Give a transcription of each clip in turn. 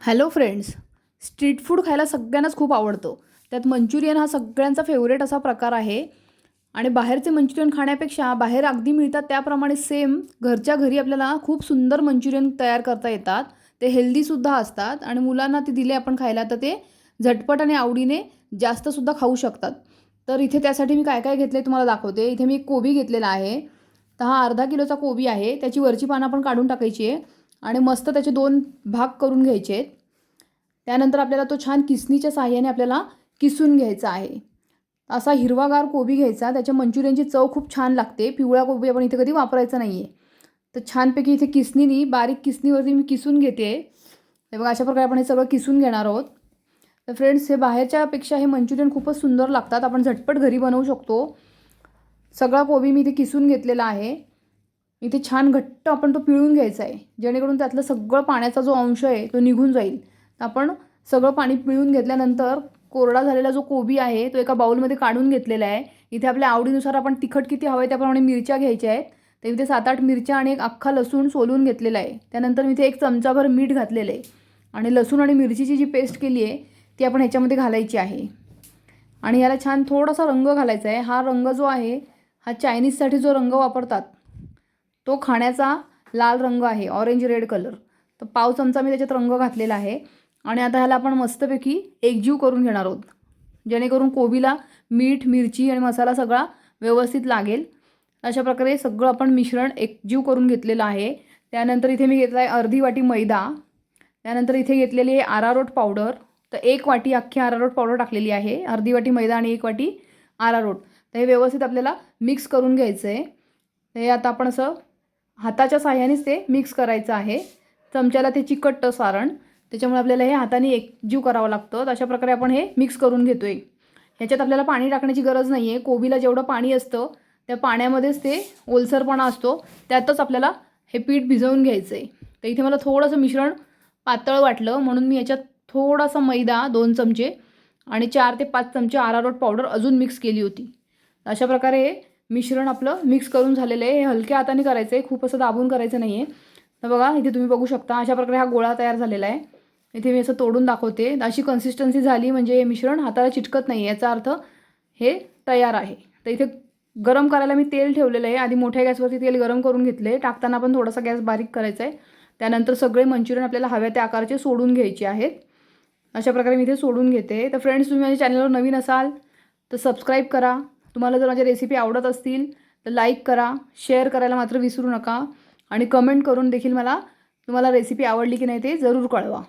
Hello friends street food खायला सगळ्यांनाच खूप आवडतं. त्यात मंचुरियन हा सगळ्यांचा फेवरेट असा प्रकार आहे. आणि बाहेरचे मंचुरियन खाण्यापेक्षा बाहेर अगदी मिळतात त्याप्रमाणे सेम घरच्या घरी आपल्याला खूप सुंदर मंचुरियन तयार करता येतात. ते हेल्दीसुद्धा असतात आणि मुलांना ते दिले आपण खायला तर ते झटपट आणि आवडीने जास्तसुद्धा खाऊ शकतात. तर इथे त्यासाठी मी काय काय घेतले तुम्हाला दाखवते. इथे मी एक कोबी घेतलेला आहे. तर हा अर्धा किलोचा कोबी आहे. त्याची वरची पानं आपण काढून टाकायची आहे. आणि मस्त त्याचे दोन भाग करून घ्यायचे आहेत. त्यानंतर आपल्याला तो छान किसणीच्या साह्याने आपल्याला किसून घ्यायचा आहे. असा हिरवागार कोबी घ्यायचा. त्याच्या मंचुरियनची चव खूप छान लागते. पिवळा कोबी आपण इथे कधी वापरायचा नाही आहे तर छानपैकी इथे किसणीनी बारीक किसणीवरती मी किसून घेते. हे बघा अशा प्रकारे आपण हे सगळं किसून घेणार आहोत. तर फ्रेंड्स हे बाहेरच्यापेक्षा हे मंचुरियन खूपच सुंदर लागतात. आपण झटपट घरी बनवू शकतो. सगळा कोबी मी इथे किसून घेतलेला आहे. इथे छान घट्ट आपण तो पिळून घ्यायचा आहे. जेणेकरून त्यातलं सगळं पाण्याचा जो अंश आहे तो निघून जाईल. आपण सगळं पाणी पिळून घेतल्यानंतर कोरडा झालेला जो कोबी आहे तो एका बाउलमध्ये काढून घेतलेला आहे. इथे आपल्या आवडीनुसार आपण तिखट किती हवं आहे त्याप्रमाणे मिरच्या घ्यायच्या आहेत. तर इथे सात आठ मिरच्या आणि एक अख्खा लसूण सोलून घेतलेला आहे. त्यानंतर मी इथे एक चमचाभर मीठ घातलेलं आहे. आणि लसूण आणि मिरचीची जी पेस्ट केली आहे ती आपण ह्याच्यामध्ये घालायची आहे. आणि याला छान थोडासा रंग घालायचा आहे. हा रंग जो आहे हा चायनीजसाठी जो रंग वापरतात तो खाण्याचा लाल रंग आहे ऑरेंज रेड कलर तर पाव चमचा मी त्याच्यात रंग घातलेला आहे. आणि आता ह्याला आपण मस्तपैकी एकजीव करून घेणार आहोत. जेणेकरून कोबीला मीठ मिरची आणि मसाला सगळा व्यवस्थित लागेल. अशा प्रकारे सगळं आपण मिश्रण एकजीव करून घेतलेलं आहे. त्यानंतर इथे मी घेतला आहे अर्धी वाटी मैदा. त्यानंतर इथे घेतलेली आहे आरारोट पावडर. तर एक वाटी अख्खी आरारोट पावडर टाकलेली आहे. अर्धी वाटी मैदा आणि एक वाटी आरारोट. तर हे व्यवस्थित आपल्याला मिक्स करून घ्यायचं आहे हे आता आपण असं हाताच्या साह्यानेच ते मिक्स करायचं आहे. चमच्याला ते चिकटतं सारण. त्याच्यामुळे आपल्याला हे हाताने एकजीव करावं लागतं. तर अशा प्रकारे आपण हे मिक्स करून घेतो आहे ह्याच्यात आपल्याला पाणी टाकण्याची गरज नाही आहे कोबीला जेवढं पाणी असतं त्या पाण्यामध्येच ते ओलसरपणा असतो. त्यातच आपल्याला हे पीठ भिजवून घ्यायचं आहे तर इथे मला थोडंसं मिश्रण पातळ वाटलं. म्हणून मी याच्यात थोडासा मैदा दोन चमचे आणि चार ते पाच चमचे आरारोट पावडर अजून मिक्स केली होती. अशा प्रकारे मिश्रण आपलं मिक्स करून झालेलं आहे. हे हलक्या हाताने करायचं आहे. खूप असं दाबून करायचं नाही आहे तर बघा इथे तुम्ही बघू शकता अशा प्रकारे हा गोळा तयार झालेला आहे. इथे मी असं तोडून दाखवते. अशी कन्सिस्टन्सी झाली म्हणजे हे मिश्रण हाताला चिटकत नाही याचा अर्थ हे तयार आहे. तर इथे गरम करायला मी तेल ठेवलेलं आहे. आधी मोठ्या गॅसवरती तेल गरम करून घेतले टाकताना पण थोडासा गॅस बारीक करायचा आहे. त्यानंतर सगळे मंचुरियन आपल्याला हव्या त्या आकाराचे सोडून घ्यायचे आहेत. अशा प्रकारे मी इथे सोडून घेते. तर फ्रेंड्स तुम्ही माझ्या चॅनलवर नवीन असाल तर सबस्क्राईब करा. तुम्हाला जर माझ्या रेसिपी आवडत असतील तर लाईक करा शेअर करायला मात्र विसरू नका आणि कमेंट करून देखील मला तुम्हाला रेसिपी आवडली की नाही ते जरूर कळवा.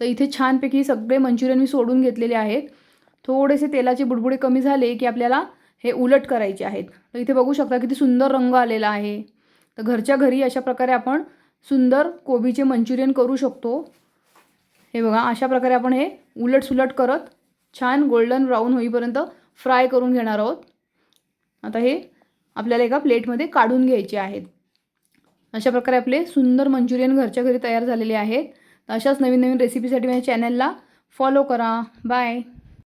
तर इथे छानपैकी सगळे मंचुरियन मी सोडून घेतलेले आहेत. थोडेसे तेलाचे बुडबुडे कमी झाले की आपल्याला हे उलट करायचे आहेत. तर इथे बघू शकता किती सुंदर रंग आलेला आहे. तर घरच्या घरी अशा प्रकारे आपण सुंदर कोबीचे मंचुरियन करू शकतो. हे बघा अशा प्रकारे आपण हे उलट सुलट करत छान गोल्डन ब्राऊन होईपर्यंत फ्राय करून घेणार आहोत. आता हे आपल्याला एका प्लेटमध्ये काढून घ्यायचे आहेत. अशा प्रकारे आपले सुंदर मंचुरियन घरच्या घरी तयार झालेले आहेत. तर अशाच नवीन नवीन रेसिपीसाठी माझ्या चॅनलला फॉलो करा. बाय